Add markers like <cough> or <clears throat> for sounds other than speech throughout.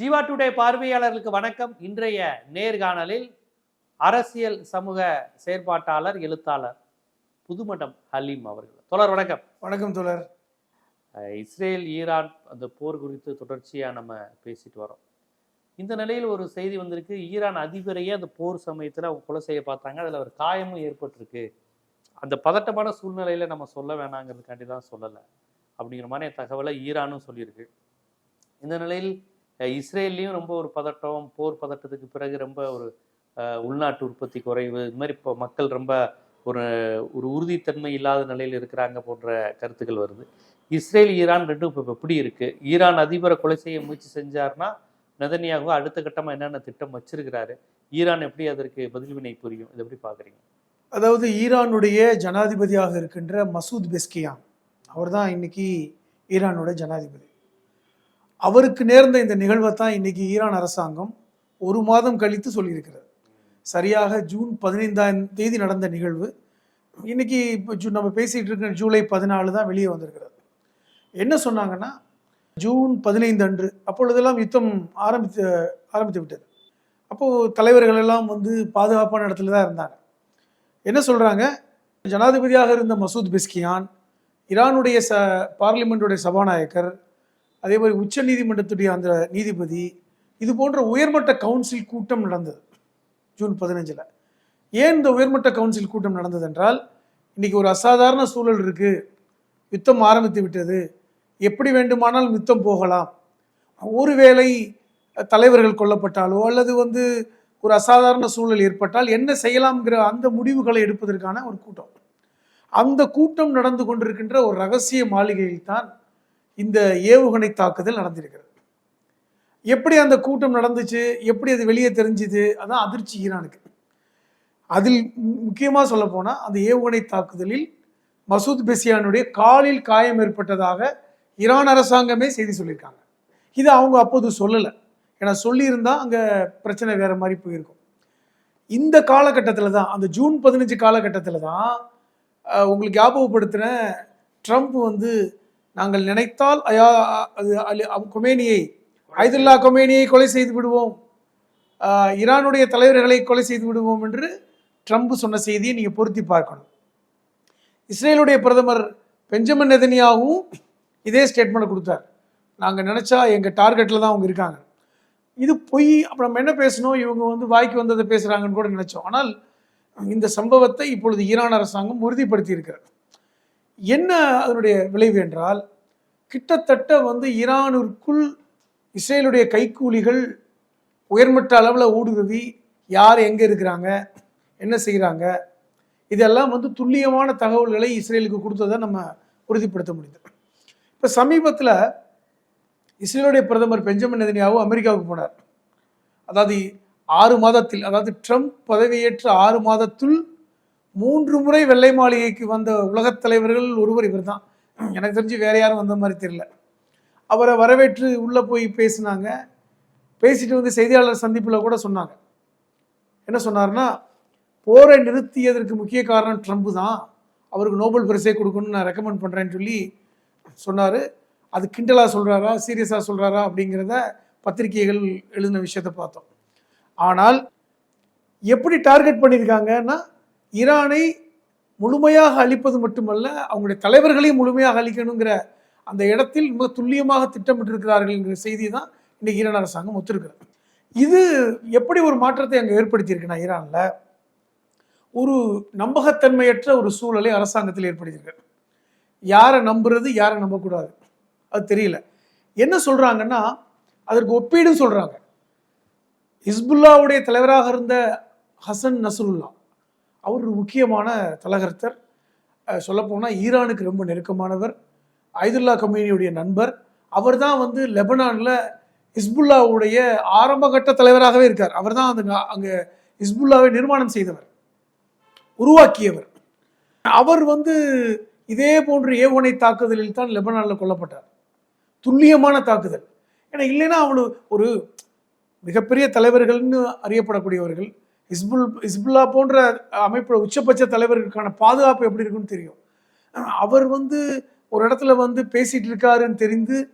Jeeva today பார்வையாளர்களுக்கு வணக்கம். இன்றைய நேர்காணலில் அரசியல் சமூக செயற்பாட்டாளர் எழுத்தாளர் புதுமட்டம் ஹலீம் அவர்கள். தொடர் வணக்கம். வணக்கம் தோழர். அஹ் இஸ்ரேல் ஈரான் அந்த போர் குறித்து தொடர்ச்சியாக நம்ம பேசிட்டு வரோம். இந்த நிலையில் ஒரு செய்தி வந்திருக்கு. ஈரான் அதிபரையே அந்த போர் சமயத்தில் அவங்க கொலை செய்ய பார்த்தாங்க. அதில் ஒரு காயமும் ஏற்பட்டிருக்கு. அந்த பதட்டமான சூழ்நிலையில் நம்ம சொல்ல வேணாங்கிறதுக்காண்டி தான் சொல்லலை. அப்படிங்கிற மாதிரி தகவலை ஈரானும் சொல்லியிருக்கு. இந்த நிலையில் இஸ்ரேல்லையும் ரொம்ப ஒரு பதட்டம் போர் பதட்டத்துக்கு பிறகு ரொம்ப ஒரு உள்நாட்டு உற்பத்தி குறைவு இது மாதிரி இப்போ மக்கள் ரொம்ப ஒரு ஒரு உறுதித்தன்மை இல்லாத நிலையில் இருக்கிறாங்க போன்ற கருத்துக்கள் வருது. இஸ்ரேல் ஈரான் ரெண்டும் இப்போ எப்படி இருக்குது ஈரான் அதிபரை கொலை செய்ய முயற்சி செஞ்சார்னா நெதன்யாகு அடுத்த கட்டமாக என்னென்ன திட்டம் வச்சிருக்கிறாரு? ஈரான் எப்படி அதற்கு பதில்வினை புரியும்? இதை எப்படி பார்க்குறீங்க அதாவது ஈரானுடைய ஜனாதிபதியாக இருக்கின்ற மசூத் பெஸ்கியான் அவர்தான் இன்னைக்கு ஈரானோட ஜனாதிபதி. அவருக்கு நேர்ந்த இந்த நிகழ்வை தான் இன்றைக்கி ஈரான் அரசாங்கம் ஒரு மாதம் கழித்து சொல்லியிருக்கிறது. சரியாக ஜூன் பதினைந்தாம் தேதி நடந்த நிகழ்வு. இன்னைக்கு இப்போ ஜூ நம்ம பேசிகிட்டு இருக்கிற ஜூலை பதினாலு தான் வெளியே வந்திருக்கிறது. என்ன சொன்னாங்கன்னா ஜூன் பதினைந்து அன்று அப்பொழுதெல்லாம் யுத்தம் ஆரம்பித்து ஆரம்பித்து விட்டது. அப்போது தலைவர்கள் எல்லாம் வந்து பாதுகாப்பான இடத்துல தான் இருந்தாங்க. என்ன சொல்கிறாங்க ஜனாதிபதியாக இருந்த மசூத் பெஸ்கியான் ஈரானுடைய ச பார்லிமெண்ட்டுடைய சபாநாயகர் அதே மாதிரி உச்ச நீதிமன்றத்துடைய அந்த நீதிபதி இது போன்ற உயர்மட்ட கவுன்சில் கூட்டம் நடந்தது ஜூன் பதினஞ்சில். ஏன் இந்த உயர்மட்ட கவுன்சில் கூட்டம் நடந்தது என்றால் இன்னைக்கு ஒரு அசாதாரண சூழல் இருக்கு. யுத்தம் ஆரம்பித்து விட்டது. எப்படி வேண்டுமானாலும் யுத்தம் போகலாம். ஒருவேளை தலைவர்கள் கொல்லப்பட்டாலோ அல்லது வந்து ஒரு அசாதாரண சூழல் ஏற்பட்டால் என்ன செய்யலாம்ங்கிற அந்த முடிவுகளை எடுப்பதற்கான ஒரு கூட்டம். அந்த கூட்டம் நடந்து கொண்டிருக்கின்ற ஒரு ரகசிய மாளிகையில் தான் இந்த ஏவுகணை தாக்குதல் நடந்திருக்கிறது. எப்படி அந்த கூட்டம் நடந்துச்சு? எப்படி அது வெளியே தெரிஞ்சுது? அதான் அதிர்ச்சி ஈரானுக்கு. அதில் முக்கியமாக சொல்ல போனால் அந்த ஏவுகணை தாக்குதலில் மசூத் பெசியானுடைய காலில் காயம் ஏற்பட்டதாக ஈரான் அரசாங்கமே செய்தி சொல்லியிருக்காங்க. இது அவங்க அப்போது சொல்லலை. ஏன்னா சொல்லியிருந்தால் அங்கே பிரச்சனை வேறு மாதிரி போயிருக்கும். இந்த காலகட்டத்தில் தான் அந்த ஜூன் பதினஞ்சு காலகட்டத்தில் தான் உங்களுக்கு ஞாபகப்படுத்துகிறேன் ட்ரம்ப் வந்து நாங்கள் நினைத்தால் அயா அது அலி- கொமேனியை ஐதுல்லா கொமேனியை கொலை செய்து விடுவோம். ஈரானுடைய தலைவர்களை கொலை செய்து விடுவோம் என்று ட்ரம்ப் சொன்ன செய்தியை நீங்கள் பொருத்தி பார்க்கணும். இஸ்ரேலுடைய பிரதமர் பெஞ்சமின் நெதனியாவும் இதே ஸ்டேட்மெண்ட் கொடுத்தார். நாங்கள் நினச்சா எங்கள் டார்கெட்டில் தான் அவங்க இருக்காங்க. இது பொய் அப்புறம் நம்ம என்ன பேசணும்? இவங்க வந்து வாய்க்கு வந்ததை பேசுகிறாங்கன்னு கூட நினச்சோம். ஆனால் இந்த சம்பவத்தை இப்பொழுது ஈரான் அரசாங்கம் உறுதிப்படுத்தி இருக்கிறது என்ன அதனுடைய விளைவு என்றால் கிட்டத்தட்ட வந்து ஈரானிற்குள் இஸ்ரேலுடைய கைக்கூலிகள் உயர்மட்ட அளவில் ஊடுருவி யார் எங்கே இருக்கிறாங்க என்ன செய்கிறாங்க இதெல்லாம் வந்து துல்லியமான தகவல்களை இஸ்ரேலுக்கு கொடுத்ததை நம்ம உறுதிப்படுத்த முடியுது. இப்போ சமீபத்தில் இஸ்ரேலுடைய பிரதமர் பெஞ்சமின் நெதன்யாவு அமெரிக்காவுக்கு போனார். அதாவது ஆறு மாதத்தில் அதாவது ட்ரம்ப் பதவியேற்ற ஆறு மாதத்துள் மூன்று முறை வெள்ளை மாளிகைக்கு வந்த உலகத் தலைவர்கள் ஒருவர் இவர் தான் எனக்கு தெரிஞ்சு வேற யாரும் வந்த மாதிரி தெரியல. அவரை வரவேற்று உள்ளே போய் பேசினாங்க. பேசிட்டு வந்து செய்தியாளர் சந்திப்பில் கூட சொன்னாங்க. என்ன சொன்னார்னா போரை நிறுத்தியதற்கு முக்கிய காரணம் ட்ரம்ப் தான். அவருக்கு நோபல் பரிசே கொடுக்கணும்னு நான் ரெக்கமெண்ட் பண்ணுறேன்னு சொல்லி சொன்னார். அது கிண்டலாக சொல்கிறாரா சீரியஸாக சொல்கிறாரா அப்படிங்கிறத பத்திரிகைகள் எழுதின விஷயத்தை பார்த்தோம். ஆனால் எப்படி டார்கெட் பண்ணியிருக்காங்கன்னா ஈரானை முழுமையாக அழிப்பது மட்டுமல்ல அவங்களுடைய தலைவர்களையும் முழுமையாக அழிக்கணுங்கிற அந்த இடத்தில் மிக துல்லியமாக திட்டமிட்டிருக்கிறார்கள் என்கிற செய்தி தான் இன்னைக்கு ஈரான் அரசாங்கம் ஒத்துருக்கிறது. இது எப்படி ஒரு மாற்றத்தை அங்கே ஏற்படுத்தியிருக்குன்னா ஈரானில் ஒரு நம்பகத்தன்மையற்ற ஒரு சூழலை அரசாங்கத்தில் ஏற்படுத்தியிருக்கு. யாரை நம்புறது யாரை நம்பக்கூடாது அது தெரியல. என்ன சொல்கிறாங்கன்னா அதற்கு ஒப்பீடும் சொல்கிறாங்க ஹிஸ்புல்லாவுடைய தலைவராக இருந்த ஹசன் நசருல்லா அவர் ஒரு முக்கியமான தலகர்த்தர். சொல்லப்போனால் ஈரானுக்கு ரொம்ப நெருக்கமானவர். ஐதுல்லா கம்பெனியுடைய நண்பர். அவர் தான் வந்து லெபனானில் ஹிஸ்புல்லாவுடைய ஆரம்பகட்ட தலைவராகவே இருக்கார். அவர் தான் அந்த அங்கே ஹிஸ்புல்லாவை நிர்மாணம் செய்தவர். உருவாக்கியவர். அவர் வந்து இதே போன்ற ஏவுகணை தாக்குதலில் தான் லெபனானில் கொல்லப்பட்டார். துல்லியமான தாக்குதல். ஏன்னா இல்லைன்னா அவனு ஒரு மிகப்பெரிய தலைவர்கள்னு அறியப்படக்கூடியவர்கள் ஹிஸ்புல் ஹிஸ்புல்லா போன்ற அமைப்போட உச்சபட்ச தலைவர்களுக்கான பாதுகாப்பு எப்படி இருக்குன்னு தெரியும். அவர் வந்து ஒரு இடத்துல வந்து பேசிட்டு இருக்காருன்னு தெரிந்து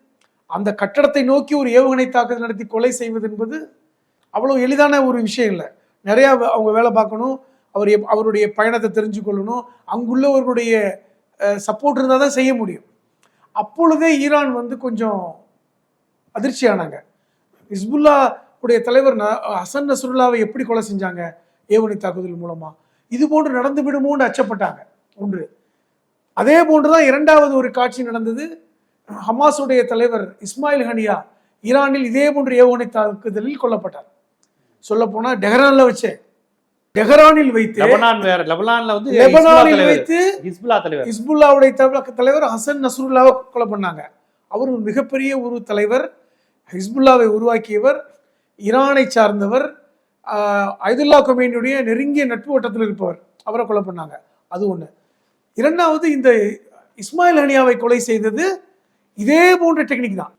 அந்த கட்டடத்தை நோக்கி ஒரு ஏவுகணை தாக்குதல் நடத்தி கொலை செய்வது என்பது அவ்வளோ எளிதான ஒரு விஷயம் இல்லை. நிறையா அவங்க வேலை பார்க்கணும் அவர் எப்- அவருடைய பயணத்தை தெரிஞ்சு கொள்ளணும் அங்குள்ளவர்களுடைய சப்போர்ட் இருந்தால் தான் செய்ய முடியும். அப்பொழுதே ஈரான் வந்து கொஞ்சம் அதிர்ச்சியானாங்க. ஹிஸ்புல்லா உடைய தலைவர் ஹசன் நஸ்ருல்லாவை எப்படி கொலை செஞ்சாங்க? ஏவுகணை தாக்குதல் மூலமா. இது போன்று நடந்து விடுமோன்னு அச்சப்பட்டாங்க. ஒன்று. அதே போன்றுதான் இரண்டாவது ஒரு காட்சி நடந்தது. ஹமாஸுடைய தலைவர் இஸ்மாயில் ஹனியா ஈரானில் இதே போன்ற ஏவுகணை தாக்குதலில் கொல்லப்பட்டார். சொல்ல போனா டெஹரான்ல வச்சே. டெஹரானில் வைத்து லெபனான்ல வந்து ஹிஸ்புல்லா லெபனானில் தலைவர். வைத்து ஹிஸ்புல்லா தலைவர். ஹிஸ்புல்லாவுடைய தல- தலைவர் ஹசன் நஸ்ருல்லாவை கொலை பண்ணாங்க. அவர் ஒரு மிகப்பெரிய ஒரு தலைவர். ஹிஸ்புல்லாவை உருவாக்கியவர் ஈரானை சார்ந்தவர் ஐதுல்லா கொமேனியுடைய நெருங்கிய நட்பு வட்டத்தில் இருப்பவர். அவரை கொலை பண்ணாங்க. அது ஒன்று இரண்டாவது இந்த இஸ்மாயில் ஹனியாவை கொலை செய்தது இதே போன்ற டெக்னிக் தான்.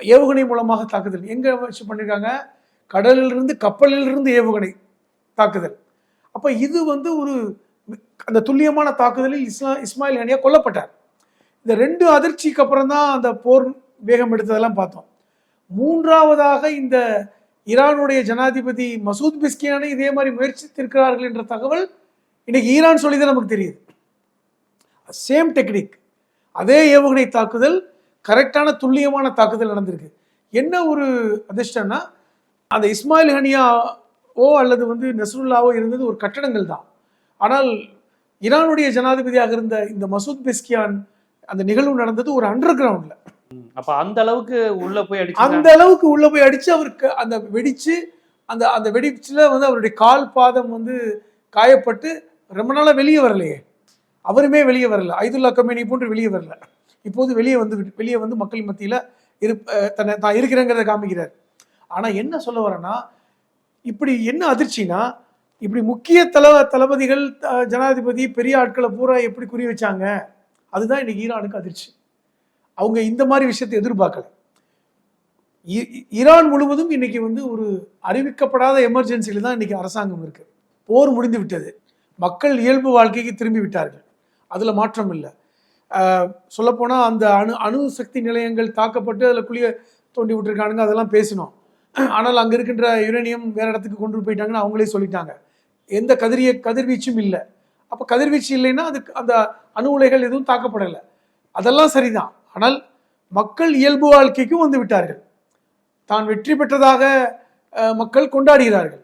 ஏவுகணை மூலமாக தாக்குதல். எங்கே வச்சு பண்ணியிருக்காங்க கடலிலிருந்து கப்பலிலிருந்து ஏவுகணை தாக்குதல். அப்போ இது வந்து ஒரு அந்த துல்லியமான தாக்குதலில் இஸ்லா இஸ்மாயில் ஹனியா கொல்லப்பட்டார். இந்த ரெண்டு அதிர்ச்சிக்கு அப்புறம் தான் அந்த போர் வேகம் எடுத்ததெல்லாம் பார்த்தோம். மூன்றாவதாக இந்த ஈரானுடைய ஜனாதிபதி மசூத் பிஸ்கியானை இதே மாதிரி முயற்சித்திருக்கிறார்கள் என்ற தகவல் இன்னைக்கு ஈரான் சொல்லி தான் நமக்கு தெரியுது. சேம் டெக்னிக் அதே ஏவுகணை தாக்குதல் கரெக்டான துல்லியமான தாக்குதல் நடந்திருக்கு. என்ன ஒரு அதிர்ஷ்டம்னா அந்த இஸ்மாயில் ஹனியாவோ அல்லது வந்து நஸ்ருல்லாவோ இருந்தது ஒரு கட்டடங்கள் தான். ஆனால் ஈரானுடைய ஜனாதிபதியாக இருந்த இந்த மசூத் பெஸ்கியான் அந்த நிகழ்வு நடந்தது ஒரு அண்டர் கிரவுண்டில் அப்ப அந்த அளவுக்கு உள்ள போய் அந்த அளவுக்கு உள்ள போய் அடிச்சு அவருக்கு அந்த வெடிச்சு அந்த அந்த வெடிச்சுல வந்து அவருடைய கால் பாதம் வந்து காயப்பட்டு ரொம்ப நாளாக வெளியே வரலையே. அவருமே வெளியே வரல. ஐதுல்லா கம்பெனி போன்று வெளியே வரல. இப்போது வெளியே வந்து வெளியே வந்து மக்கள் மத்தியில் இரு தன்னை தான் இருக்கிறேங்கிறத காமிக்கிறார். ஆனால் என்ன சொல்ல வரேன்னா இப்படி என்ன அதிர்ச்சினா இப்படி முக்கிய தல தளபதிகள் ஜனாதிபதி பெரிய ஆட்களை பூரா எப்படி குறி வச்சாங்க? அதுதான் இன்னைக்கு ஈரானுக்கு அதிர்ச்சி. அவங்க இந்த மாதிரி விஷயத்தை எதிர்பார்க்கல. ஈரான் முழுவதும் இன்னைக்கு வந்து ஒரு அறிவிக்கப்படாத எமர்ஜென்சியில தான் இன்னைக்கு அரசாங்கம் இருக்கு. போர் முடிந்து விட்டது. மக்கள் இயல்பு வாழ்க்கைக்கு திரும்பி விட்டார்கள். அதில் மாற்றம் இல்லை. சொல்லப்போனால் அந்த அணு அணு சக்தி நிலையங்கள் தாக்கப்பட்டு அதில் குளிய தோண்டி விட்டுருக்கானுங்க அதெல்லாம் பேசினோம். ஆனால் அங்கே இருக்கின்ற யுரேனியம் வேறு இடத்துக்கு கொண்டு போயிட்டாங்கன்னு அவங்களே சொல்லிட்டாங்க. எந்த கதிரிய கதிர்வீச்சும் இல்லை. அப்போ கதிர்வீச்சு இல்லைன்னா அதுக்கு அந்த அணு உலைகள் எதுவும் தாக்கப்படலை. அதெல்லாம் சரிதான். ஆனால் மக்கள் இயல்பு வாழ்க்கைக்கும் வந்து விட்டார்கள். தான் வெற்றி பெற்றதாக மக்கள் கொண்டாடுகிறார்கள்.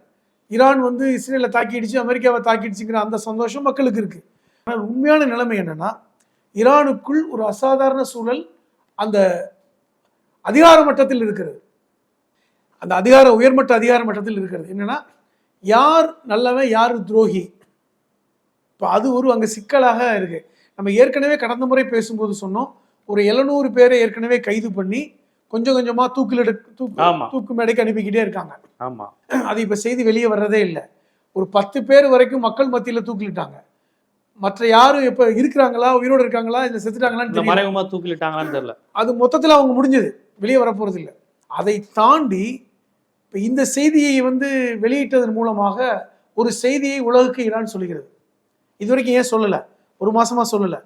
ஈரான் வந்து இஸ்ரேலை தாக்கிடுச்சு அமெரிக்காவை தாக்கிடுச்சுங்கிற அந்த சந்தோஷம் மக்களுக்கு இருக்கு. ஆனால் உண்மையான நிலைமை என்னன்னா ஈரானுக்குள் ஒரு அசாதாரண சூழல் அந்த அதிகார மட்டத்தில் இருக்கிறது. அந்த அதிகார உயர்மட்ட அதிகார மட்டத்தில் இருக்கிறது. என்னன்னா யார் நல்லவன் யார் துரோகி? இப்போ அது ஒரு அங்கே சிக்கலாக இருக்கு. நம்ம ஏற்கனவே கடந்த முறை பேசும்போது சொன்னோம் ஒரு எழுநூறு பேரை ஏற்கனவே கைது பண்ணி கொஞ்சம் கொஞ்சமா தூக்கில் தூக்கு. தூக்கு மேடைக்கு அனுப்பிக்கிட்டே இருக்காங்க. ஆமா. <clears throat> அது இப்ப செய்தி வெளியே வர்றதே இல்லை. ஒரு பத்து பேர் வரைக்கும் மக்கள் மத்தியில தூக்கிலிட்டாங்க. மற்ற யாரும் இப்ப இருக்கிறாங்களா உயிரோடு இருக்காங்களா இல்ல செத்துட்டாங்களான்னு மறைமுகமா தூக்கிலிட்டாங்களான்னு தெரியல. அது மொத்தத்துல அவங்க முடிஞ்சது. வெளியே வரப்போறது இல்லை. அதை தாண்டி இப்ப இந்த செய்தியை வந்து வெளியிட்டதன் மூலமாக ஒரு செய்தியை உலகுக்கு ஈரான் சொல்லுகிறது. இதுவரைக்கும் ஏன் சொல்லல? ஒரு மாசமா சொல்லல.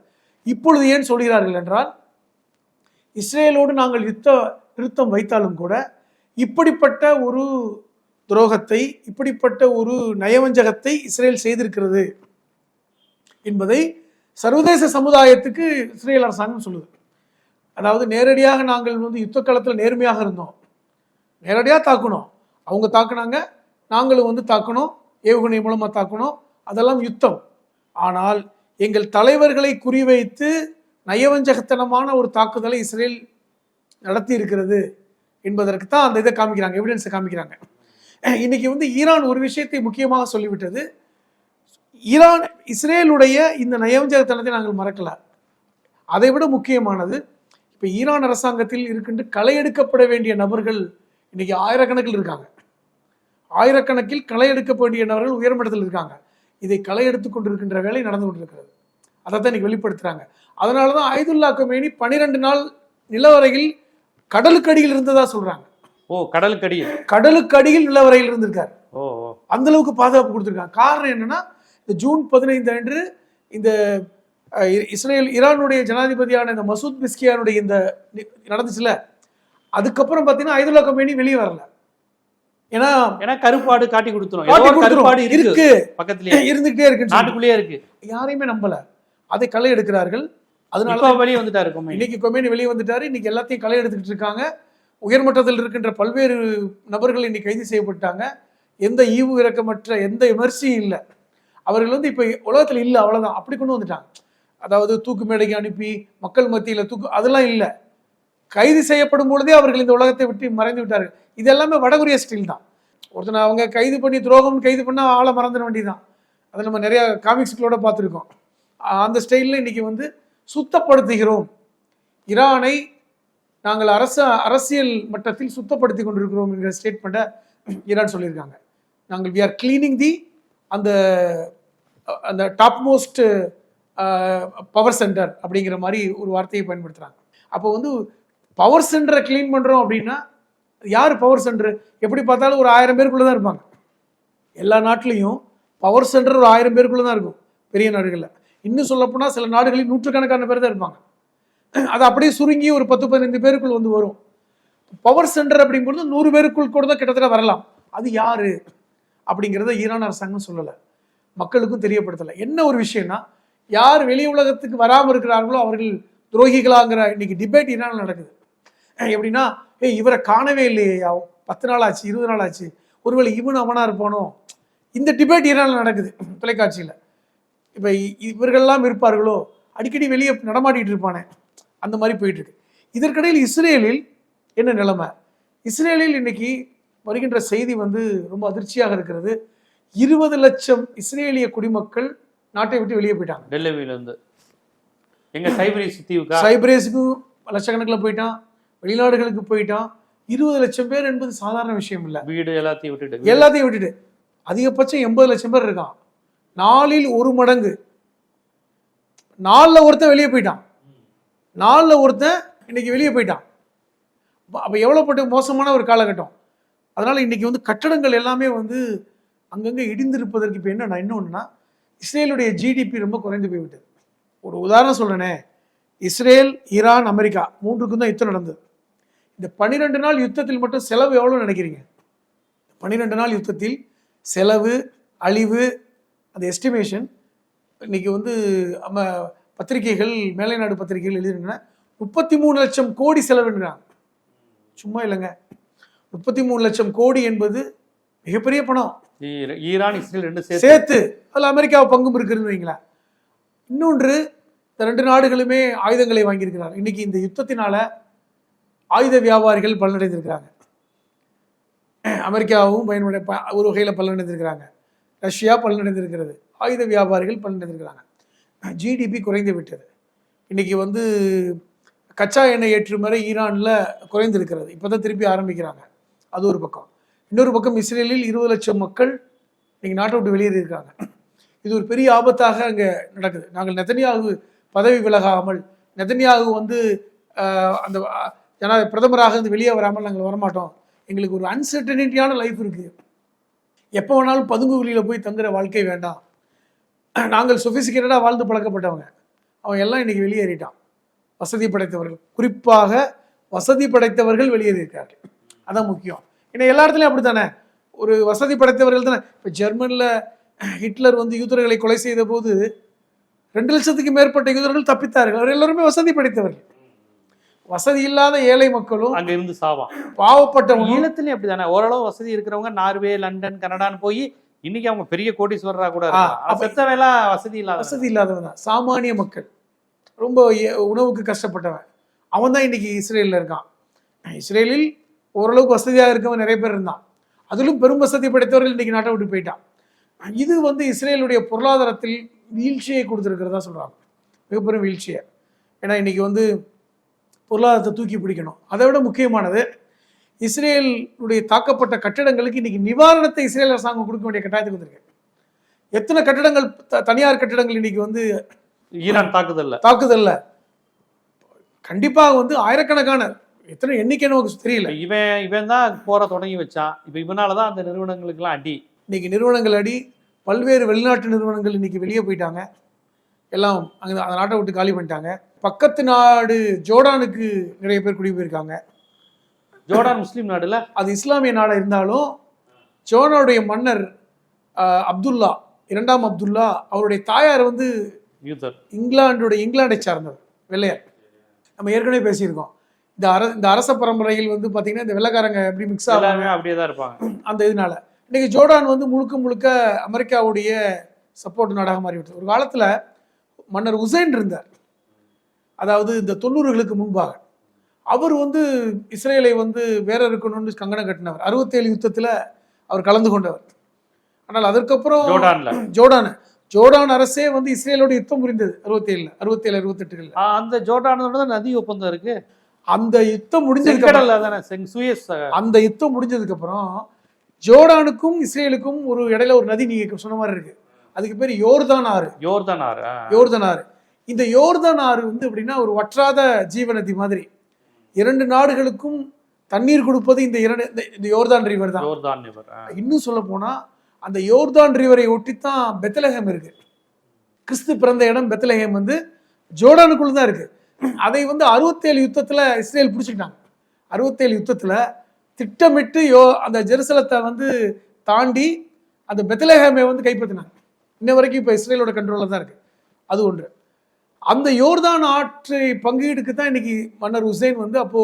இப்பொழுது ஏன் சொல்கிறார்கள் என்றால் இஸ்ரேலோடு நாங்கள் யுத்த நிறுத்தம் வைத்தாலும் கூட இப்படிப்பட்ட ஒரு துரோகத்தை இப்படிப்பட்ட ஒரு நயவஞ்சகத்தை இஸ்ரேல் செய்திருக்கிறது என்பதை சர்வதேச சமுதாயத்துக்கு இஸ்ரேல் அரசாங்கம் சொல்லுது. அதாவது நேரடியாக நாங்கள் வந்து யுத்த காலத்தில் நேர்மையாக இருந்தோம். நேரடியாக தாக்கணும் அவங்க தாக்குனாங்க நாங்களும் வந்து தாக்கணும் ஏவுகணை மூலமாக தாக்கணும் அதெல்லாம் யுத்தம். ஆனால் எங்கள் தலைவர்களை குறிவைத்து நயவஞ்சகத்தனமான ஒரு தாக்குதலை இஸ்ரேல் நடத்தி இருக்கிறது என்பதற்கு தான் அந்த இதை காமிக்கிறாங்க எவிடன்ஸை காமிக்கிறாங்க. இன்னைக்கு வந்து ஈரான் ஒரு விஷயத்தை முக்கியமாக சொல்லிவிட்டது. ஈரான் இஸ்ரேலுடைய இந்த நயவஞ்சகத்தனத்தை நாங்கள் மறக்கல அதை விட முக்கியமானது இப்போ ஈரான் அரசாங்கத்தில் இருக்கின்ற களை எடுக்கப்பட வேண்டிய நபர்கள் இன்னைக்கு ஆயிரக்கணக்கில் இருக்காங்க. ஆயிரக்கணக்கில் களை எடுக்க வேண்டிய நபர்கள் உயர்மட்டத்தில் இருக்காங்க. இதை களை எடுத்துக் கொண்டிருக்கின்ற வேலை நடந்து கொண்டிருக்கிறது. அதை தான் வெளிப்படுத்துறாங்க. அதனால தான் ஐதுல்லா கொமேனி பனிரெண்டு நாள் நிலவரையில் கடலுக்கு அடியில் இருந்ததா சொல்றாங்க. ஓ கடலுக்கு அடியில் கடலுக்கு அடியில் நிலவரையில் இருந்திருக்கார். ஓ அந்த அளவுக்கு பாதுகாப்பு கொடுத்துருக்காங்க. காரணம் என்னன்னா இந்த ஜூன் பதினைந்து அன்று இந்த இஸ்ரேல் ஈரானுடைய ஜனாதிபதியான இந்த மசூத் பிஸ்கியானுடைய இந்த நடந்துச்சுல அதுக்கப்புறம் பார்த்தீங்கன்னா ஐதுல்லா கம்பெனி வெளியே வரல. ஏன்னா ஏன்னா கருப்பாடு காட்டி கொடுத்துரும். கருப்பாடு இருக்கு. இருக்கு. பக்கத்துலயே இருந்துகிட்டே சொல்லி. நாட்டுக்குள்ளேயே இருக்கு. யாரையுமே நம்பல. அதை களை எடுக்கிறார்கள். அதனால வெளியே வந்துட்டாரு இன்னைக்கு கொமேனி வெளியே வந்துட்டாரு. இன்னைக்கு எல்லாத்தையும் களை எடுத்துக்கிட்டு இருக்காங்க. உயர்மட்டத்தில் இருக்கின்ற பல்வேறு நபர்கள் இன்னைக்கு கைது செய்யப்பட்டாங்க. எந்த ஈவு இறக்கமற்ற எந்த விமர்சையும் இல்லை. அவர்கள் வந்து இப்போ உலகத்தில் இல்லை அவ்வளவுதான். அப்படி கொண்டு வந்துட்டாங்க. அதாவது தூக்கு மேடைக்கு அனுப்பி மக்கள் மத்தியில் தூக்கு அதெல்லாம் இல்லை. கைது செய்யப்படும் பொழுதே அவர்கள் இந்த உலகத்தை விட்டு மறைந்து விட்டார்கள். இது எல்லாமே வடகொரியா ஸ்டைல் தான். ஒருத்தனை அவங்க கைது பண்ணி துரோகம்னு கைது பண்ணால் ஆளை மறந்துட வேண்டியதுதான். அதை நம்ம நிறைய காமிக்ஸ்களோட பார்த்துருக்கோம். அந்த ஸ்டைலில் இன்றைக்கி வந்து சுத்தப்படுத்துகிறோம். ஈரானை நாங்கள் அரச அரசியல் மட்டத்தில் சுத்தப்படுத்தி கொண்டிருக்கிறோம் என்கிற ஸ்டேட்மெண்ட்டை ஈரான் சொல்லியிருக்காங்க. நாங்கள் வி ஆர் கிளீனிங் தி அந்த அந்த டாப் மோஸ்ட் பவர் சென்டர் அப்படிங்கிற மாதிரி ஒரு வார்த்தையை பயன்படுத்துகிறாங்க அப்போ வந்து பவர் சென்டரை க்ளீன் பண்ணுறோம் அப்படின்னா யார் பவர் சென்டர் எப்படி பார்த்தாலும் ஒரு ஆயிரம் பேருக்குள்ளே தான் இருப்பாங்க. எல்லா நாட்டிலையும் பவர் சென்டர் ஒரு ஆயிரம் பேருக்குள்ளே தான் இருக்கும். பெரிய நாடுகளில். இன்னும் சொல்லப்போனால் சில நாடுகளில் நூற்றுக்கணக்கான பேர் தான் இருப்பாங்க. அது அப்படியே சுருங்கி ஒரு பத்து பதினைந்து பேருக்குள் வந்து வரும். பவர் சென்டர் அப்படிங்கும்போது நூறு பேருக்குள் கூட தான் கிட்டத்தட்ட வரலாம். அது யாரு? அப்படிங்கிறத ஈரான் அரசாங்கம் சொல்லலை. மக்களுக்கும் தெரியப்படுத்தலை. என்ன ஒரு விஷயம்னா யார் வெளி உலகத்துக்கு வராமல் இருக்கிறார்களோ அவர்கள் துரோகிகளாங்கிற இன்னைக்கு டிபேட் ஈரானில் நடக்குது. எப்படின்னா ஏய் இவரை காணவே இல்லையே பத்து நாள் ஆச்சு இருபது நாள் ஆச்சு ஒருவேளை இவன் அவனா இருப்பானோ? இந்த டிபேட் ஈரானில் நடக்குது. தொலைக்காட்சியில். இப்போ இவர்கள்லாம் இருப்பார்களோ? அடிக்கடி வெளியே நடமாடிட்டு இருப்பானே. அந்த மாதிரி போயிட்டு இருக்கு இதற்கிடையில் இஸ்ரேலில் என்ன நிலைமை? இஸ்ரேலில் இன்னைக்கு வருகின்ற செய்தி வந்து ரொம்ப அதிர்ச்சியாக இருக்கிறது. இருபது லட்சம் இஸ்ரேலிய குடிமக்கள் நாட்டை விட்டு வெளியே போயிட்டாங்க. டெல்லிவில இருந்து எங்க சைபரிஸ் தீவுக்கா? சைப்ரேஸுக்கும் லட்சக்கணக்கில் போயிட்டான். வெளிநாடுகளுக்கு போயிட்டான். இருபது லட்சம் பேர் என்பது சாதாரண விஷயம் இல்லை. வீடு எல்லாத்தையும் விட்டுட்டு. எல்லாத்தையும் விட்டுட்டு. அதிகபட்சம் எண்பது லட்சம் பேர் இருக்கான். நாலில் ஒரு மடங்கு. நாலில் ஒருத்தன் வெளியே போயிட்டான். நாலில் ஒருத்தன் இன்னைக்கு வெளியே போயிட்டான். அப்போ எவ்வளோப்பட்ட மோசமான ஒரு காலகட்டம். அதனால் இன்னைக்கு வந்து கட்டடங்கள் எல்லாமே வந்து அங்கங்கே இடிந்திருப்பதற்கு இப்போ என்னன்னா இன்னொன்றுனா இஸ்ரேலுடைய ஜிடிபி ரொம்ப குறைந்து போய்விட்டது. ஒரு உதாரணம் சொல்கிறேனே இஸ்ரேல் ஈரான் அமெரிக்கா மூன்றுக்கும் தான் யுத்தம் நடந்தது. இந்த பன்னிரெண்டு நாள் யுத்தத்தில் மட்டும் செலவு எவ்வளோ நினைக்கிறீங்க? பன்னிரெண்டு நாள் யுத்தத்தில் செலவு அழிவு அந்த எஸ்டிமேஷன் இன்னைக்கு வந்து நம்ம பத்திரிகைகள் மேலை நாடு பத்திரிகைகள் எழுதிருந்தன முப்பத்தி மூணு லட்சம் கோடி செலவுன்றாங்க சும்மா இல்லைங்க. முப்பத்தி மூணு லட்சம் கோடி என்பது மிகப்பெரிய பணம். ஈர- ஈரான் இஸ்ரேல் ரெண்டு சேர்த்து. அதில் அமெரிக்காவை பங்கும் இருக்குன்னு வைங்களேன். இன்னொன்று இந்த ரெண்டு நாடுகளுமே ஆயுதங்களை வாங்கியிருக்கிறாங்க. இன்னைக்கு இந்த யுத்தத்தினால ஆயுத வியாபாரிகள் பலனடைந்திருக்கிறாங்க. அமெரிக்காவும் பயனுடைய ஒரு வகையில் பலனடைந்திருக்கிறாங்க. ரஷ்யா பலனடைந்திருக்கிறது. ஆயுத வியாபாரிகள் பலனடைந்திருக்கிறாங்க. ஜிடிபி குறைந்து விட்டது. இன்னைக்கு வந்து கச்சா எண்ணெய் ஏற்றுமுறை ஈரானில் குறைந்திருக்கிறது. இப்போ தான் திருப்பி ஆரம்பிக்கிறாங்க. அது ஒரு பக்கம். இன்னொரு பக்கம் இஸ்ரேலில் இருபது லட்சம் மக்கள் இன்றைக்கி நாட்டை விட்டு வெளியேறி இருக்காங்க. இது ஒரு பெரிய ஆபத்தாக அங்கே நடக்குது. நாங்கள் நெதன்யாகு பதவி விலகாமல் நெதன்யாகு வந்து அந்த ஜனா பிரதமராக இருந்து வெளியே வராமல் நாங்கள் வரமாட்டோம். எங்களுக்கு ஒரு அன்சர்டனிட்டியான லைஃப் இருக்குது எப்போ வேணாலும் பதுங்கு குழியில் போய் தங்குற வாழ்க்கை வேண்டாம். நாங்கள் சொஃபிசிகேட்டடாக வாழ்ந்து பழக்கப்பட்டவங்க. அவன் எல்லாம் இன்னைக்கு வெளியேறிட்டான். வசதி படைத்தவர்கள். குறிப்பாக வசதி படைத்தவர்கள் வெளியேறியிருக்கார்கள் அதான் முக்கியம். ஏன்னா எல்லா இடத்துலையும் அப்படி தானே ஒரு வசதி படைத்தவர்கள் தானே? இப்போ ஜெர்மனில் ஹிட்லர் வந்து யூதர்களை கொலை செய்த போது ரெண்டு லட்சத்துக்கு மேற்பட்ட யூதர்கள் தப்பித்தார்கள். அவர் எல்லாருமே வசதி படைத்தவர்கள். வசதி இல்லாத ஏழை மக்களும் அங்க இருந்து சாவான். பாவப்பட்டவங்களும் ஈழத்துலயும் அப்படிதானே? ஓரளவு வசதி இருக்கிறவங்க நார்வே லண்டன் கனடான்னு போய் இன்னைக்கு அவங்க பெரிய கோடீஸ்வரரா கூட எல்லாம் வசதி இல்லாத வசதி இல்லாதவன் தான். சாமானிய மக்கள். ரொம்ப உணவுக்கு கஷ்டப்பட்டவன். அவன் தான் இன்னைக்கு இஸ்ரேலில் இருக்கான். இஸ்ரேலில் ஓரளவுக்கு வசதியாக இருக்கவன் நிறைய பேர் இருந்தான். அதிலும் பெரும் வசதி படைத்தவர்கள் இன்னைக்கு நாட்டை விட்டு போயிட்டான். இது வந்து இஸ்ரேலுடைய பொருளாதாரத்தில் வீழ்ச்சியை கொடுத்துருக்கிறதா சொல்றாங்க. மிகப்பெரும் வீழ்ச்சியை. ஏன்னா இன்னைக்கு வந்து பொருளாதாரத்தை தூக்கி பிடிக்கணும். அதை விட முக்கியமானது இஸ்ரேலுடைய தாக்கப்பட்ட கட்டிடங்களுக்கு இன்னைக்கு நிவாரணத்தை இஸ்ரேல் அரசாங்கம் கொடுக்க வேண்டிய கட்டாயத்துக்கு வந்திருக்கு. எத்தனை கட்டிடங்கள் த- தனியார் கட்டிடங்கள் இன்னைக்கு வந்து ஈரான் தாக்குதல்ல. தாக்குதல்ல. கண்டிப்பாக வந்து ஆயிரக்கணக்கான எத்தனை எண்ணிக்கை நமக்கு தெரியல. இவன் இவன் தான் போற தொடங்கி வச்சான். இப்ப இவனாலதான் அந்த நிறுவனங்களுக்கு எல்லாம் அடி. இன்னைக்கு நிறுவனங்கள் அடி பல்வேறு வெளிநாட்டு நிறுவனங்கள் இன்னைக்கு வெளியே போயிட்டாங்க. எல்லாம் அங்கே அந்த நாட்டை விட்டு காலி பண்ணிட்டாங்க. பக்கத்து நாடு ஜோர்டானுக்கு நிறைய பேர் குடி போயிருக்காங்க ஜோர்டான் முஸ்லீம் நாடுல? அது இஸ்லாமிய நாடாக இருந்தாலும் ஜோர்டானுடைய மன்னர் அப்துல்லா இரண்டாம் அப்துல்லா அவருடைய தாயார் வந்து யூதர். இங்கிலாந்துடைய இங்கிலாந்தை சார்ந்தவர் வெள்ளையர். நம்ம ஏற்கனவே பேசியிருக்கோம். இந்த அர இந்த அரச பரம்பரையில் வந்து பார்த்தீங்கன்னா இந்த வெள்ளைக்காரங்க எப்படி மிக்ஸ் ஆகும் அப்படியே தான் இருப்பாங்க. அந்த இதனால. இன்னைக்கு ஜோர்டான் வந்து முழுக்க முழுக்க அமெரிக்காவுடைய சப்போர்ட் நாடாக மாறிவிட்டது. ஒரு காலத்தில் மன்னர் உசைன் இருந்தார். அதாவது இந்த தொண்ணூறுகளுக்கு முன்பாக. அவர் வந்து இஸ்ரேலை வந்து வேற இருக்கணும்னு கங்கணம் கட்டினவர். அறுபத்தேழு யுத்தத்தில் அவர் கலந்து கொண்டவர். ஆனால் அதற்கப்புறம் ஜோர்டான். ஜோர்டான் அரசே வந்து இஸ்ரேலோட யுத்தம் புரிந்தது அறுபத்தேழுல அறுபத்தேழு அறுபத்தெட்டுகளில். ஆ, அந்த ஜோர்டானோட நதி ஒப்பந்தம் இருக்கு. அந்த யுத்தம் முடிஞ்சதுக்கு அந்த யுத்தம் முடிஞ்சதுக்கு அப்புறம் ஜோர்டானுக்கும் இஸ்ரேலுக்கும் ஒரு இடையில ஒரு நதி நீங்க சொன்ன மாதிரி இருக்கு. அதுக்கு பேர் யோர்தான் ஆறு. யோர்தான் ஆறு. யோர்தான் ஆறு. இந்த யோர்தான் ஆறு வந்து எப்படின்னா ஒரு வற்றாத ஜீவ நதி மாதிரி. இரண்டு நாடுகளுக்கும் தண்ணீர் கொடுப்பது இந்த இரண்டு இந்த- யோர்தான் ரிவர் தான். யோர்தான். ஆ. இன்னும் சொல்ல போனா அந்த யோர்தான் ரிவரை ஒட்டித்தான் பெத்தலஹேம் இருக்கு. கிறிஸ்து பிறந்த இடம் பெத்தலஹேம் வந்து ஜோர்டானுக்குள்ள தான் இருக்கு. அதை வந்து அறுபத்தேழு யுத்தத்துல இஸ்ரேல் பிடிச்சிக்கிட்டாங்க. அறுபத்தேழு யுத்தத்துல திட்டமிட்டு யோ அந்த ஜெருசலத்தை வந்து தாண்டி அந்த பெத்தலஹேமை வந்து கைப்பற்றினாங்க. இன்ன வரைக்கும் இப்போ இஸ்ரேலோட கண்ட்ரோலில் தான் இருக்கு. அது ஒன்று. அந்த யோர்தான் ஆற்றை பங்கீடுக்கு தான் இன்னைக்கு மன்னர் ஹுசைன் வந்து அப்போ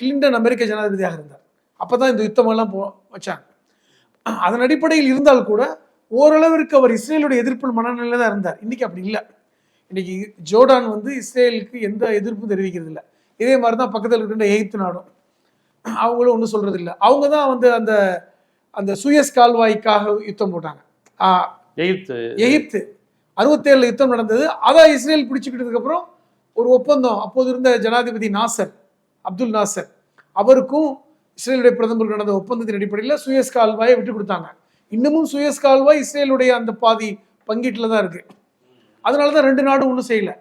கிளின்டன் அமெரிக்க ஜனாதிபதியாக இருந்தார். அப்பதான் இந்த யுத்தமெல்லாம் போ வச்சாங்க. அதன் அடிப்படையில் இருந்தால் கூட ஓரளவிற்கு அவர் இஸ்ரேலுடைய எதிர்ப்பு மனநிலையில தான் இருந்தார். இன்னைக்கு அப்படி இல்லை. இன்னைக்கு ஜோர்டான் வந்து இஸ்ரேலுக்கு எந்த எதிர்ப்பும் தெரிவிக்கிறது இல்லை. இதே மாதிரி தான் பக்கத்தில் இருக்கின்ற எகிப்து நாடும். அவங்களும் ஒன்றும் சொல்றது இல்லை. அவங்க தான் வந்து அந்த அந்த சுயஸ் கால்வாய்க்காக யுத்தம் போட்டாங்க. எகிப்து. எகிப்து. அறுபத்தேழுல யுத்தம் நடந்தது. அதை இஸ்ரேல் பிடிச்சுக்கிட்டதுக்கு அப்புறம் ஒரு ஒப்பந்தம். அப்போது இருந்த ஜனாதிபதி நாசர் அப்துல் நாசர் அவருக்கும் இஸ்ரேலுடைய பிரதமருக்கு நடந்த ஒப்பந்தத்தின் அடிப்படையில் சுயஸ் கால்வாயை விட்டு கொடுத்தாங்க. இன்னமும் சுயஸ் கால்வாய் இஸ்ரேலுடைய அந்த பாதி பங்கீட்டில் தான் இருக்கு. அதனால தான் ரெண்டு நாடும் ஒன்றும் செய்யல.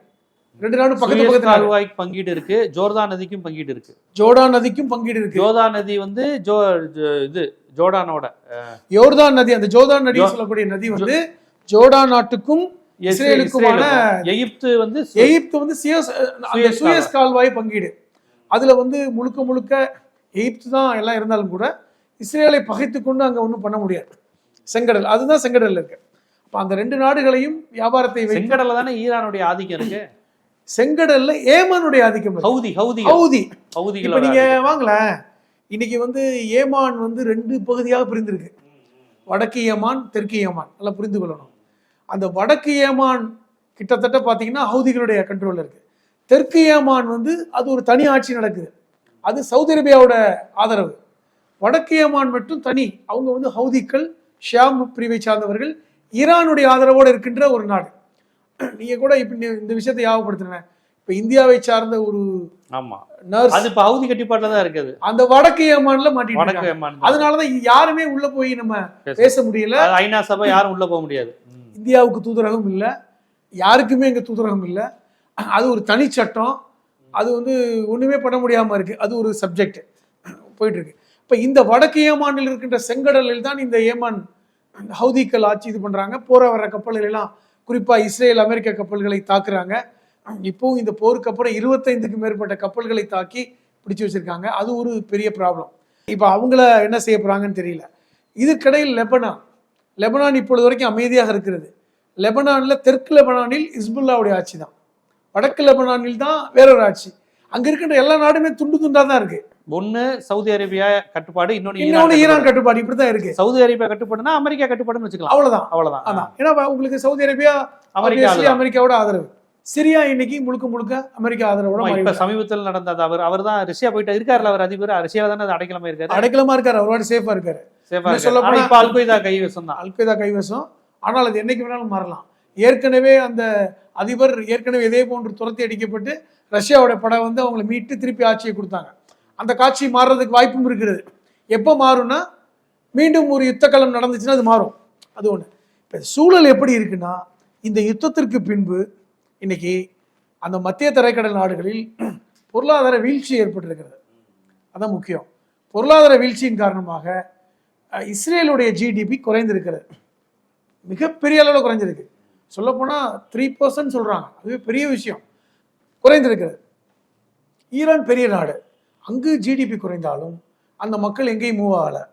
ரெண்டு நாடும் பக்கத்து பக்கத்து. கால்வாய்க்கு பங்கீடு இருக்கு. ஜோர்தான் நதிக்கும் பங்கீடு இருக்கு. ஜோர்டான் நதிக்கும் பங்கீடு இருக்கு. ஜோர்தான் நதி வந்து ஜோ இது ஜோர்டானோட யோர்தான் நதி அந்த ஜோர்தான் நதி சொல்லக்கூடிய நதி வந்து ஜோர்டான் நாட்டுக்கும் இஸ்ரேலுக்குமான இஸ்ரேலுக்கும். எகிப்து வந்து எகிப்து வந்து சியஸ் சுயஸ் கால்வாய் பங்கீடு. அதுல வந்து முழுக்க முழுக்க எகிப்து தான் எல்லாம் இருந்தாலும் கூட இஸ்ரேலை பகைத்து கொண்டு அங்க ஒன்றும் பண்ண முடியாது. செங்கடல் அதுதான் செங்கடல்ல இருக்கு. அப்ப அந்த ரெண்டு நாடுகளையும் வியாபாரத்தை செங்கடல்ல தானே ஈரானுடைய ஆதிக்கம் இருக்கு? செங்கடல்ல ஏமானுடைய ஆதிக்கம் இருக்கு. Houthi Houthi. ஹவுதி. இப்ப நீங்க வாங்களேன். இன்னைக்கு வந்து ஏமான் வந்து ரெண்டு பகுதியாக பிரிந்திருக்கு. வடக்கு ஏமான் தெற்கு ஏமான். நல்லா புரிந்து கொள்ளணும். அந்த வடக்கு ஏமான் கிட்டத்தட்ட பார்த்தீங்கன்னா ஹவுதிகளுடைய கண்ட்ரோல்ல இருக்கு. தெற்கு ஏமான் வந்து அது ஒரு தனி ஆட்சி நடக்குது. அது சவுதி அரேபியாவோட ஆதரவு. வடக்கு ஏமான் மட்டும் தனி. அவங்க வந்து ஹவுதிக்கள் ஷியாம் பிரிவை சார்ந்தவர்கள். ஈரானுடைய ஆதரவோடு இருக்கின்ற ஒரு நாடு. நீங்க கூட இப்ப இந்த- விஷயத்தை ஞாபகப்படுத்தினேன் இப்ப இந்தியாவை சார்ந்த ஒரு ஆமா. நர்ஸ் அது இப்ப ஹவுதி கட்டுப்பாட்டுல தான் இருக்குது. அந்த வடக்கு ஏமான்ல மாட்டிட்டு. ஏமான் தான். யாருமே உள்ள போய் நம்ம பேச- முடியல. ஐநா சபை யாரும் உள்ள போக முடியாது. இந்தியாவுக்கு தூதரகம் இல்லை. யாருக்குமே இங்கே தூதரகம் இல்லை. அது ஒரு தனி சட்டம். அது வந்து ஒன்றுமே பண்ண முடியாமல் இருக்குது அது ஒரு சப்ஜெக்ட் போயிட்டுருக்கு. இப்போ இந்த வடக்கு ஏமானில் இருக்கின்ற செங்கடலில் தான் இந்த ஏமான் ஹவுதிக்கள் ஆட்சி இது பண்ணுறாங்க போகிற வர கப்பல்கள் எல்லாம் இஸ்ரேல் அமெரிக்க கப்பல்களை தாக்குறாங்க. இப்போவும் இந்த போருக்கு அப்புறம் இருபத்தைந்துக்கு மேற்பட்ட கப்பல்களை தாக்கி பிடிச்சு வச்சுருக்காங்க. அது ஒரு பெரிய ப்ராப்ளம் இப்போ அவங்கள என்ன செய்ய போகிறாங்கன்னு தெரியல. இதுக்கிடையில் லெபனான் லெபனான் இப்பொழுது வரைக்கும் அமைதியாக இருக்கிறது. லெபனான்ல தெற்கு லெபனானில் இஸ்புல்லாவுடைய ஆட்சி தான். வடக்கு லெபனானில் தான் வேறொரு ஆட்சி. அங்க இருக்கின்ற எல்லா நாடுமே துண்டு துண்டா தான் இருக்கு. ஒண்ணு சவுதி அரேபியா கட்டுப்பாடு இன்னொன்னு இன்னொன்னு ஈரான் கட்டுப்பாடு. இப்படிதான் இருக்கு. கட்டுப்பாடு. சவுதி அரேபியா கட்டுப்பாடுனா அமெரிக்கா கட்டுப்பாடுன்னு வச்சுக்கலாம். அவ்வளவுதான். அவ்வளவுதான். அதான் ஏன்னா உங்களுக்கு சவுதி அரேபியா அமெரிக்கா அமெரிக்காவோட ஆதரவு. சிரியா இன்னைக்கு முழுக்க முழுக்க அமெரிக்கா ஆதரவோட இப்ப. சமீபத்தில் நடந்தது அவர் அவர் தான் ரஷ்யா போயிட்டு இருக்காருல அவர் அதிபர் ரஷ்யால தானே அடைக்கலமா இருக்காரு? அடைக்கலமா இருக்காரு. அவரோட சேஃபா இருக்காரு. போனா- இப்ப அல்கொய்தா கைவசம் தான் அல்கைதா கைவசம். ஆனால் அது என்னைக்கு வேணாலும் மாறலாம். ஏற்கனவே அந்த அதிபர் ஏற்கனவே இதே போன்று துரத்தி அடிக்கப்பட்டு ரஷ்யாவோட படம் வந்து அவங்களை மீட்டு திருப்பி ஆட்சியை கொடுத்தாங்க. அந்த காட்சி மாறுறதுக்கு வாய்ப்பும் இருக்கிறது. எப்போ மாறும்னா மீண்டும் ஒரு யுத்தக்களம் நடந்துச்சுன்னா அது மாறும். அது ஒன்று இப்போ சூழல் எப்படி இருக்குன்னா இந்த யுத்தத்திற்கு பின்பு இன்னைக்கு அந்த மத்திய தரைக்கடல் நாடுகளில் பொருளாதார வீழ்ச்சி ஏற்பட்டிருக்கிறது. அதான் முக்கியம். பொருளாதார வீழ்ச்சியின் காரணமாக இஸ்ரேலுடைய ஜிடிபி குறைந்திருக்கிறது. மிகப்பெரிய அளவில் குறைஞ்சிருக்கு. சொல்லப்போனால் த்ரீ பர்சன்ட் சொல்கிறாங்க அதுவே பெரிய விஷயம். குறைந்திருக்கிறது. ஈரான் பெரிய நாடு. அங்கு ஜிடிபி குறைந்தாலும் அந்த மக்கள் எங்கேயும் மூவ் ஆகலை.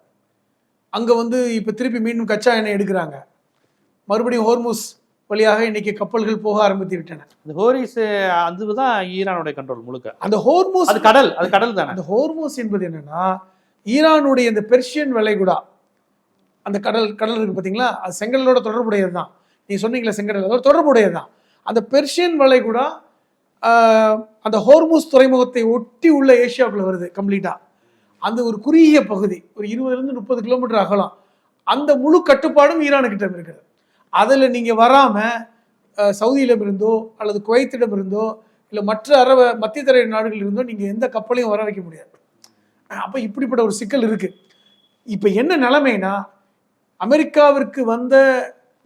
அங்கே வந்து இப்போ திருப்பி மீண்டும் கச்சா எண்ணெய் எடுக்கிறாங்க. மறுபடியும் ஹோர்முஸ் வழியாக இன்னைக்கு கப்பல்கள் போக ஆரம்பித்து விட்டன. இந்த ஹோரிஸ் அதுதான் ஈரானுடைய கண்ட்ரோல் முழுக்க. அந்த ஹோர்முஸ் அது கடல் அது கடல் தானே? அந்த ஹோர்மோஸ் என்பது என்னன்னா ஈரானுடைய இந்த பெர்ஷியன் வளைகுடா அந்த கடல் கடல் இருக்கு பார்த்தீங்களா அது செங்கடலோட தொடர்புடையது தான் நீங்கள் சொன்னீங்களே செங்கடல் அதோட தொடர்புடையது தான் அந்த பெர்ஷியன் வளைகுடா அந்த ஹோர்மூஸ் துறைமுகத்தை ஒட்டி உள்ள ஏஷியாவுக்குள்ள வருது கம்ப்ளீட்டாக அந்த ஒரு குறுகிய பகுதி ஒரு இருபதுலேருந்து முப்பது கிலோமீட்டர் அகலம். அந்த முழு கட்டுப்பாடும் ஈரானுக்கிட்ட இருக்குது அதில் நீங்கள் வராமல் அஹ், சவுதியிடம் இருந்தோ அல்லது குவைத்திடமிருந்தோ இல்லை மற்ற அரப மத்திய தரை நாடுகளில் இருந்தோ நீங்கள் எந்த கப்பலையும் வர வைக்க முடியாது. அப்போ இப்படிப்பட்ட ஒரு சிக்கல் இருக்குது இப்போ என்ன நிலைமைனா அமெரிக்காவிற்கு வந்த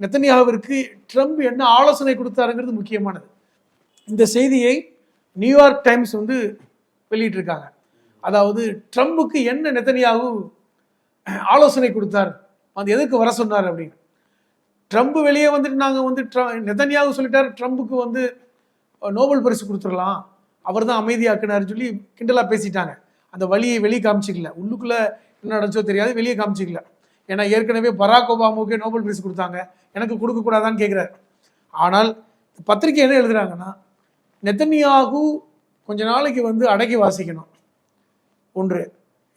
நெத்தனியாவிற்கு ட்ரம்ப் என்ன ஆலோசனை கொடுத்தாருங்கிறது முக்கியமானது. இந்த செய்தியை நியூயார்க் டைம்ஸ் வந்து வெளியிட்டிருக்காங்க. அதாவது ட்ரம்புக்கு என்ன நெத்தனியாகு ஆலோசனை கொடுத்தார் அந்த எதுக்கு வர சொன்னார் அப்படின்னு. ட்ரம்ப் வெளியே வந்துட்டு நாங்கள் வந்து ட்ர- நெதன்யாகு சொல்லிட்டார் ட்ரம்புக்கு வந்து நோபல் பரிசு கொடுத்துடலாம். அவர் தான் அமைதியாக்குனாருன்னு சொல்லி கிண்டலாக பேசிட்டாங்க. அந்த வழியை வெளியே காமிச்சிக்கல. உள்ளுக்குள்ள என்ன நடந்துச்சோ தெரியாது வெளியே காமிச்சிக்கல. ஏன்னா ஏற்கனவே பராக் ஒபாமாவுக்கே நோபல் பரிசு கொடுத்தாங்க. எனக்கு கொடுக்கக்கூடாதான்னு கேட்குறாரு ஆனால் பத்திரிக்கை என்ன எழுதுறாங்கன்னா நெத்தன்யாகு கொஞ்ச நாளைக்கு வந்து அடக்கி வாசிக்கணும். ஒன்று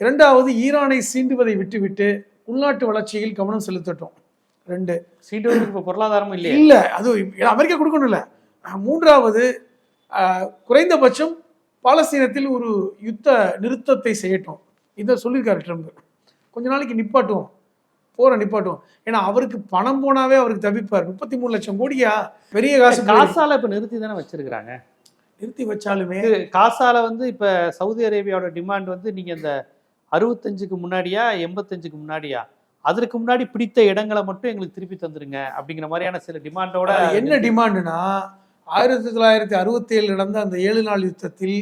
இரண்டாவது ஈரானை சீண்டுவதை விட்டுவிட்டு உள்நாட்டு வளர்ச்சியில் கவனம் செலுத்தட்டும். ரெண்டு சீட்டுவதற்கு இப்ப பொருளாதாரமும் இல்லையே? இல்ல அது அமெரிக்கா கொடுக்கணும் இல்ல மூன்றாவது குறைந்தபட்சம் பாலஸ்தீனத்தில் ஒரு யுத்த நிறுத்தத்தை செய்யட்டும். இதை சொல்லியிருக்காரு ட்ரம்ப். கொஞ்ச நாளைக்கு நிப்பாட்டுவோம். போற நிப்பாட்டுவோம். ஏன்னா அவருக்கு பணம் போனாவே அவருக்கு தவிப்பார். முப்பத்தி மூணு லட்சம் கோடியா? பெரிய காசு. காசால இப்ப நிறுத்தி தானே வச்சிருக்கிறாங்க. நிறுத்தி வச்சாலுமே காசால வந்து இப்ப சவுதி அரேபியாவோட டிமாண்ட் வந்து நீங்க இந்த அறுபத்தஞ்சுக்கு முன்னாடியா எண்பத்தஞ்சுக்கு முன்னாடியா? அதற்கு முன்னாடி பிடித்த இடங்களை மட்டும் எங்களுக்கு திருப்பி தந்துருங்க அப்படிங்கிற மாதிரியான சில டிமாண்டோட என்ன டிமாண்டுனா ஆயிரத்தி தொள்ளாயிரத்தி அறுபத்தி ஏழு நடந்த அந்த ஏழு நாள் யுத்தத்தில்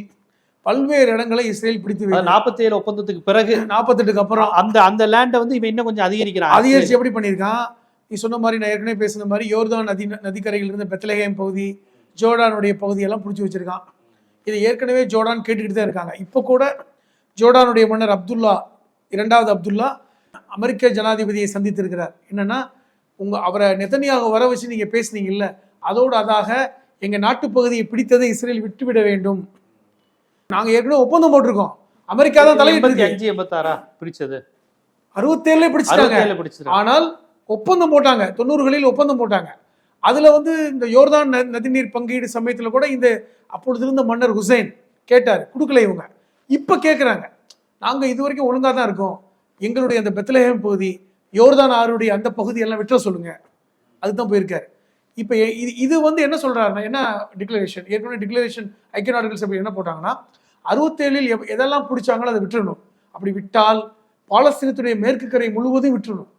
பல்வேறு இடங்களை இஸ்ரேல் பிடித்து நாற்பத்தி ஏழு ஒப்பந்தத்துக்கு பிறகு நாற்பத்தெட்டுக்கு அப்புறம். அந்த அந்த லேண்டை வந்து இவன் இன்னும் கொஞ்சம் அதிகரிக்கிறான். அதிகரிச்சு எப்படி பண்ணியிருக்கான்? நீ சொன்ன மாதிரி நான் ஏற்கனவே பேசின மாதிரி யோர்தான் நதி நதிக்கரையில் இருந்த பெத்லகேம் பகுதி ஜோர்டானுடைய பகுதியெல்லாம் பிடிச்சி வச்சிருக்கான். இதை ஏற்கனவே ஜோர்டான் கேட்டுக்கிட்டு தான் இருக்காங்க. இப்போ கூட ஜோர்டானுடைய மன்னர் அப்துல்லா இரண்டாவது அப்துல்லா அமெரிக்க ஜனாதிபதியை சந்தித்திருக்கிறார். என்னன்னா உங்க அவரை நெத்தனியாக வர வச்சு நீங்க பேசுனீங்கல்ல அதோடு அதாக எங்க நாட்டு பகுதியை பிடித்ததை இஸ்ரேல் விட்டுவிட வேண்டும். நாங்க ஏற்கனவே ஒப்பந்தம் போட்டிருக்கோம். அமெரிக்கா தான் தலையிட்டு அஞ்சு எண்பத்தாறா பிடிச்சது? அறுபத்தேழுல பிடிச்சிட்டாங்க. ஆனால் ஒப்பந்தம் போட்டாங்க. தொண்ணூறுகளில் ஒப்பந்தம் போட்டாங்க. அதுல வந்து இந்த யோர்தான் நதிநீர் பங்கீடு சமயத்துல கூட இந்த அப்பொழுது இருந்த மன்னர் ஹுசைன் கேட்டார். கொடுக்கல இவங்க. இப்ப கேக்குறாங்க. நாங்க இது வரைக்கும் ஒழுங்கா தான் இருக்கோம். எங்களுடைய அந்த பெத்லஹேம் பகுதி யோர்தான் ஆறுடைய அந்த பகுதி எல்லாம் விட்டுற சொல்லுங்க. அதுதான் போயிருக்காரு. இப்போ இது இது வந்து என்ன சொல்கிறாருன்னா என்ன டிக்ளரேஷன் ஏற்கனவே டிக்ளரேஷன் ஐக்கிய நாடுகள் சபை என்ன போட்டாங்கன்னா அறுபத்தேழில் எவ்- எதெல்லாம் பிடிச்சாங்களோ அதை விட்டுறணும். அப்படி விட்டால் பாலஸ்தீனத்துடைய மேற்கு கரை முழுவதும் விட்டுறணும்.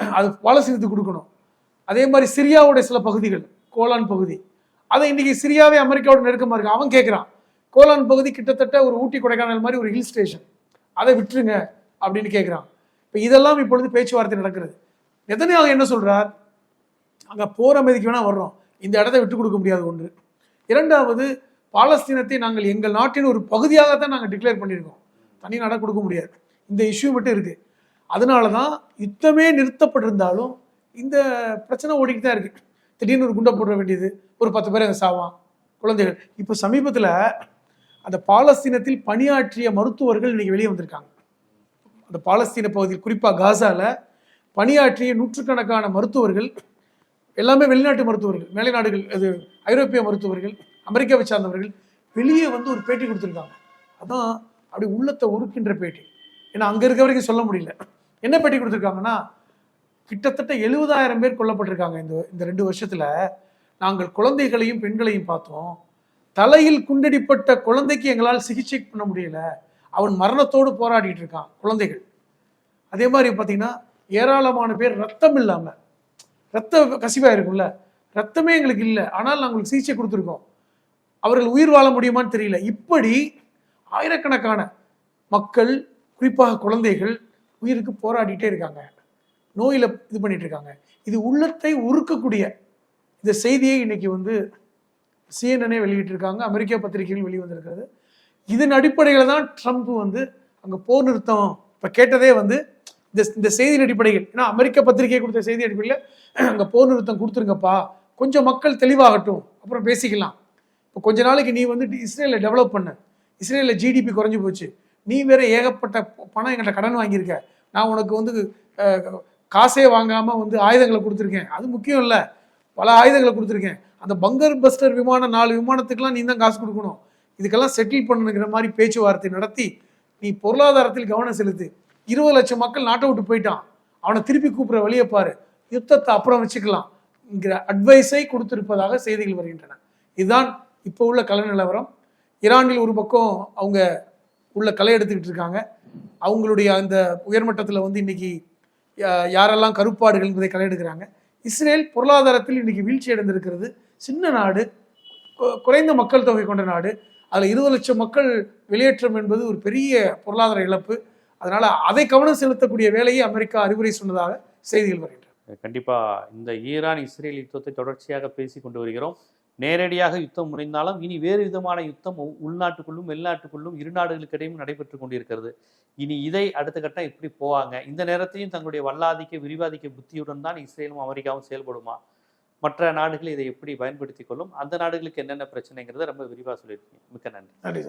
அது பாலஸ்தீனத்துக்கு கொடுக்கணும். அதே மாதிரி சிரியாவுடைய சில பகுதிகள் கோலான் பகுதி. அதை இன்றைக்கி சிரியாவே அமெரிக்காவோட நெருக்கமாக இருக்குது அவன் கேட்குறான் கோலான் பகுதி கிட்டத்தட்ட ஒரு ஊட்டி கொடைக்கானல் மாதிரி ஒரு ஹில் ஸ்டேஷன் அதை விட்டுருங்க அப்படின்னு கேட்குறான் இப்போ இதெல்லாம் இப்பொழுது பேச்சுவார்த்தை நடக்கிறது. நெதன்யாகு என்ன சொல்கிறார் அங்கே போர் மதிக்கு வேணால் வர்றோம். இந்த இடத்த விட்டு கொடுக்க முடியாது ஒன்று. இரண்டாவது பாலஸ்தீனத்தை நாங்கள் எங்கள் நாட்டின் ஒரு பகுதியாகத்தான் நாங்கள் டிக்ளேர் பண்ணியிருக்கோம். தனி நாடாக கொடுக்க முடியாது. இந்த இஷ்யூ மட்டும் இருக்குது அதனால தான் யுத்தமே நிறுத்தப்பட்டிருந்தாலும் இந்த பிரச்சனை ஓடிக்கிட்டு தான் இருக்குது திடீர்னு ஒரு குண்டை போட வேண்டியது ஒரு பத்து பேர் அங்கே சாவான் குழந்தைகள். இப்போ சமீபத்தில் அந்த பாலஸ்தீனத்தில் பணியாற்றிய மருத்துவர்கள் இன்றைக்கி வெளியே வந்திருக்காங்க. அந்த பாலஸ்தீன பகுதியில் குறிப்பாக காசால பணியாற்றிய நூற்றுக்கணக்கான மருத்துவர்கள் எல்லாமே வெளிநாட்டு மருத்துவர்கள் மேலை நாடுகள் அது ஐரோப்பிய மருத்துவர்கள் அமெரிக்காவை சார்ந்தவர்கள் வெளியே வந்து ஒரு பேட்டி கொடுத்துருக்காங்க. அதான் அப்படி உள்ளத்தை உருக்கின்ற பேட்டி. ஏன்னா அங்கே இருக்க வரைக்கும் சொல்ல முடியல. என்ன பேட்டி கொடுத்துருக்காங்கன்னா கிட்டத்தட்ட எழுபதாயிரம் பேர் கொல்லப்பட்டிருக்காங்க இந்த இந்த ரெண்டு வருஷத்தில். நாங்கள் குழந்தைகளையும் பெண்களையும் பார்த்தோம். தலையில் குண்டடிப்பட்ட குழந்தைக்கு எங்களால் சிகிச்சை பண்ண முடியல. அவன் மரணத்தோடு போராடிட்டு இருக்கான் குழந்தைகள். அதே மாதிரி பார்த்தீங்கன்னா ஏராளமான பேர் ரத்தம் இல்லாமல் ரத்த கசிவாக இருக்கும்ல. ரத்தமே எங்களுக்கு இல்லை. ஆனால் நாங்கள் உங்களுக்கு சிகிச்சை கொடுத்துருக்கோம். அவர்கள் உயிர் வாழ முடியுமான்னு தெரியல. இப்படி ஆயிரக்கணக்கான மக்கள் குறிப்பாக குழந்தைகள் உயிருக்கு போராடிட்டே இருக்காங்க. நோயில் இது பண்ணிட்டு இருக்காங்க. இது உள்ளத்தை உருக்கக்கூடிய இந்த செய்தியை இன்னைக்கு வந்து சிஎன்எனே வெளியிட்டிருக்காங்க. அமெரிக்க பத்திரிகைகள் வெளிவந்திருக்கிறது. இதன் அடிப்படையில் தான் ட்ரம்ப் வந்து அங்கே போர் நிறுத்தம். இப்போ கேட்டதே வந்து இந்த இந்த செய்தியின் அடிப்படையில் ஏன்னா அமெரிக்க பத்திரிகை கொடுத்த செய்தி அடிப்படையில் அங்கே போர் நிறுத்தம் கொடுத்துருங்கப்பா. கொஞ்சம் மக்கள் தெளிவாகட்டும். அப்புறம் பேசிக்கலாம். இப்போ கொஞ்ச நாளைக்கு நீ வந்து இஸ்ரேலை டெவலப் பண்ண. இஸ்ரேலில் ஜிடிபி குறைஞ்சு போச்சு. நீ வேற ஏகப்பட்ட பணம் எங்கிட்ட கடன் வாங்கியிருக்க. நான் உனக்கு வந்து காசே வாங்காமல் வந்து ஆயுதங்களை கொடுத்துருக்கேன். அது முக்கியம் இல்லை. பல ஆயுதங்களை கொடுத்துருக்கேன். அந்த பங்கர் பஸ்டர் விமானம் நாலு விமானத்துக்கெல்லாம் நீ தான் காசு கொடுக்கணும். இதுக்கெல்லாம் செட்டில் பண்ணுங்கிற மாதிரி பேச்சுவார்த்தை நடத்தி நீ பொருளாதாரத்தில் கவனம் செலுத்து. இருபது லட்சம் மக்கள் நாட்டை விட்டு போயிட்டான். அவனை திருப்பி கூப்பிடுற வழியை பாரு. யுத்தத்தை அப்புறம் வச்சுக்கலாம் என்கிற அட்வைஸை கொடுத்திருப்பதாக செய்திகள் வருகின்றன. இதுதான் இப்போ உள்ள கலை நிலவரம். ஈரானில் ஒரு பக்கம் அவங்க உள்ள களை எடுத்துக்கிட்டு இருக்காங்க. அவங்களுடைய அந்த உயர்மட்டத்தில் வந்து இன்னைக்கு யாரெல்லாம் கருப்பாடுகள் என்பதை களை எடுக்கிறாங்க. இஸ்ரேல் பொருளாதாரத்தில் இன்னைக்கு வீழ்ச்சி அடைந்திருக்கிறது. சின்ன நாடு குறைந்த மக்கள் தொகை கொண்ட நாடு. அதில் இருபது லட்சம் மக்கள் வெளியேற்றம் என்பது ஒரு பெரிய பொருளாதார இழப்பு. அதனால அதை கவனம் செலுத்தக்கூடிய வேலையை அமெரிக்கா அறிவுரை சொன்னதாக செய்திகள் வருகின்றன. கண்டிப்பா இந்த ஈரான் இஸ்ரேல் யுத்தத்தை தொடர்ச்சியாக பேசி கொண்டு வருகிறோம். நேரடியாக யுத்தம் முறைந்தாலும் இனி வேறு விதமான யுத்தம் உள்நாட்டுக்குள்ளும் வெளிநாட்டுக்குள்ளும் இரு நாடுகளுக்கிடையும் நடைபெற்று கொண்டிருக்கிறது. இனி இதை அடுத்த கட்டம் எப்படி போவாங்க? இந்த நேரத்தையும் தங்களுடைய வல்லாதிக்க விரிவாதிக்க புத்தியுடன் தான் இஸ்ரேலும் அமெரிக்காவும் செயல்படுமா? மற்ற நாடுகள் இதை எப்படி பயன்படுத்திக் கொள்ளும்? அந்த நாடுகளுக்கு என்னென்ன பிரச்சனைங்கிறத ரொம்ப விரிவாக சொல்லியிருக்கீங்க. மிக்க நன்றி. நன்றி